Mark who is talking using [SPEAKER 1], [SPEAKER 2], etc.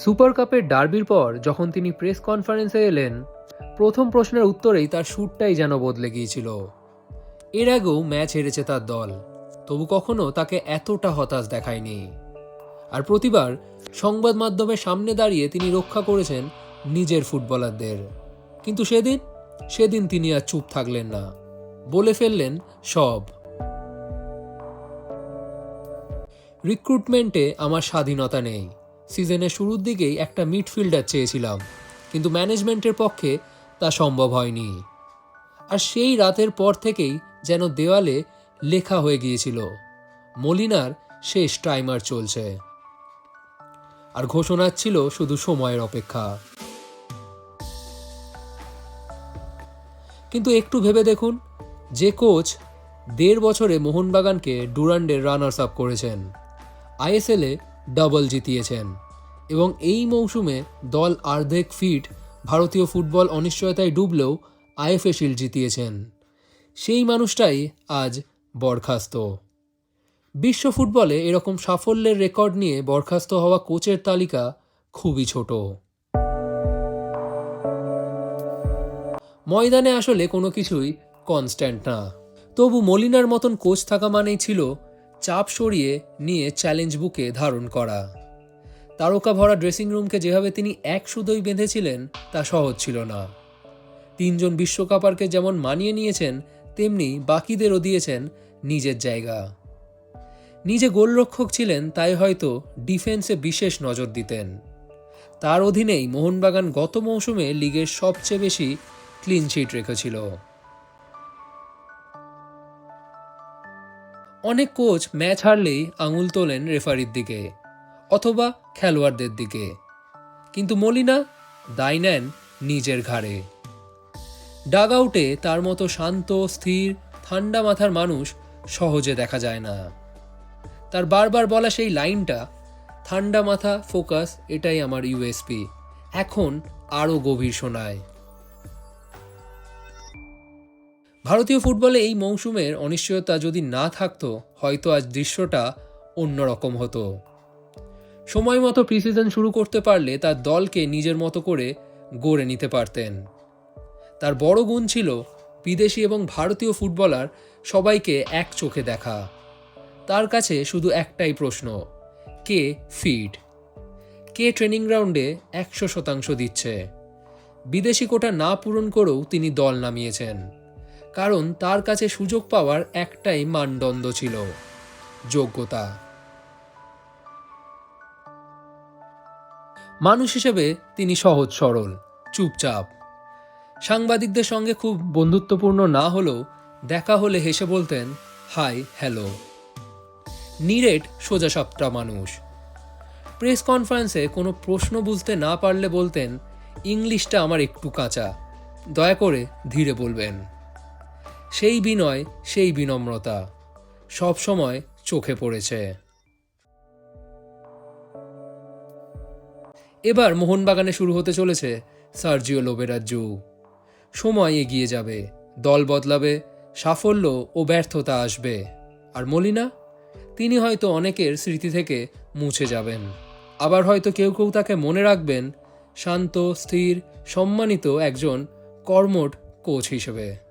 [SPEAKER 1] Super কাপের ডার্বির পর যখন তিনি প্রেস কনফারেন্সে এলেন, প্রথম প্রশ্নের উত্তরেই তার শ্যুটটাই যেন বদলে গিয়েছিল। এর আগেও ম্যাচ হেরেছে তার দল, তবু কখনো তাকে এতটা হতাশ দেখায়নি। আর প্রতিবার সংবাদ মাধ্যমের সামনে দাঁড়িয়ে তিনি রক্ষা করেছেন নিজের ফুটবলারদের। কিন্তু সেদিন সেদিন তিনি আর চুপ থাকলেন না, বলে ফেললেন সব। রিক্রুটমেন্টে আমার স্বাধীনতা নেই। সিজনের শুরুর দিকেই একটা মিডফিল্ডার চেয়েছিলাম, কিন্তু ম্যানেজমেন্টের পক্ষে তা সম্ভব হয়নি। আর সেই রাতের পর থেকেই যেন দেওয়ালে লেখা হয়ে গিয়েছিল, মলিনার শেষ টাইমার চলছে। আর ঘোষণা ছিল শুধু সময়ের অপেক্ষা। কিন্তু একটু ভেবে দেখুন, যে কোচ দেড় বছরে মোহনবাগানকে ডুরান্ডের রানার্স আপ করেছেন। আইএসএলে ডাবল জিতিয়েছেন। এবং এই মৌসুমে দল আর্ধেক ফিট ভারতীয় ফুটবল অনিশ্চয়তায় ডুবলেও আইএফএ শিল্ড জিতিয়েছেন। সেই মানুষটাই আজ বরখাস্ত। বিশ্ব ফুটবলে এরকম সাফল্যের রেকর্ড নিয়ে বরখাস্ত হওয়া কোচের তালিকা খুবই ছোট। ময়দানে আসলে কোনো কিছুই কনস্ট্যান্ট না। তবু মলিনার মতন কোচ থাকা মানেই ছিল চাপ সরিয়ে নিয়ে চ্যালেঞ্জ বুকে ধারণ করা। তারকা ভরা ড্রেসিং রুমকে যেভাবে তিনি এক সুদোই বেঁধেছিলেন, তা সহজ ছিল না। তিনজন বিশ্বকাপারকে যেমন মানিয়ে নিয়েছেন, তেমনি বাকিদেরও দিয়েছেন নিজের জায়গা। নিজে গোলরক্ষক ছিলেন, তাই হয়তো ডিফেন্সে বিশেষ নজর দিতেন। তার অধীনেই মোহনবাগান গত মৌসুমে লিগের সবচেয়ে বেশি ক্লিন শিট রেখেছিল। অনেক কোচ ম্যাচ হারলেই আঙুল তোলেন রেফারির দিকে, অথবা খেলোয়াড়দের দিকে। কিন্তু মলিনা দায় নেন নিজের ঘাড়ে। ডাগ আউটে তার মতো শান্ত, স্থির, ঠান্ডা মাথার মানুষ সহজে দেখা যায় না। তার বারবার বলা সেই লাইনটা, ঠান্ডা মাথা, ফোকাস, এটাই আমার ইউএসপি। এখন আরও গভীর শোনায়। ভারতীয় ফুটবলে এই মৌসুমের অনিশ্চয়তা যদি না থাকতো, হয়তো আজ দৃশ্যটা অন্যরকম হতো। সময় মতো প্রিসিজন শুরু করতে পারলে তার দলকে নিজের মতো করে গড়ে নিতে পারতেন। তার বড় গুণ ছিল, বিদেশি এবং ভারতীয় ফুটবলার সবাইকে এক চোখে দেখা। তার কাছে শুধু একটাই প্রশ্ন, কে ফিট কে ট্রেনিং গ্রাউন্ডে একশো শতাংশ দিচ্ছে? বিদেশি কোটা না পূরণ করেও তিনি দল নামিয়েছেন। কারণ তার কাছে সুযোগ পাওয়ার একটাই মানদণ্ড ছিল, যোগ্যতা। মানুষ হিসেবে তিনি সহজ সরল, চুপচাপ। সাংবাদিকদের সঙ্গে খুব বন্ধুত্বপূর্ণ না হলেও দেখা হলে হেসে বলতেন, হাই, হ্যালো। নিরেট সোজা সপ্তা মানুষ। প্রেস কনফারেন্সে কোনো প্রশ্ন বুঝতে না পারলে বলতেন, ইংলিশটা আমার একটু কাঁচা। দয়া করে ধীরে বলবেন। সেই বিনয়, সেই বিনম্রতা সব সময় চোখে পড়েছে। এবার মোহনবাগানে শুরু হতে চলেছে সার্জিও লোবেরার যুগ সময় এগিয়ে যাবে, দল বদলাবে, সাফল্য ও ব্যর্থতা আসবে। আর মলিনা? তিনি হয়তো অনেকের স্মৃতি থেকে মুছে যাবেন। আবার হয়তো কেউ কেউ তাকে মনে রাখবেন শান্ত, স্থির, সম্মানিত একজন কর্মট কোচ হিসেবে।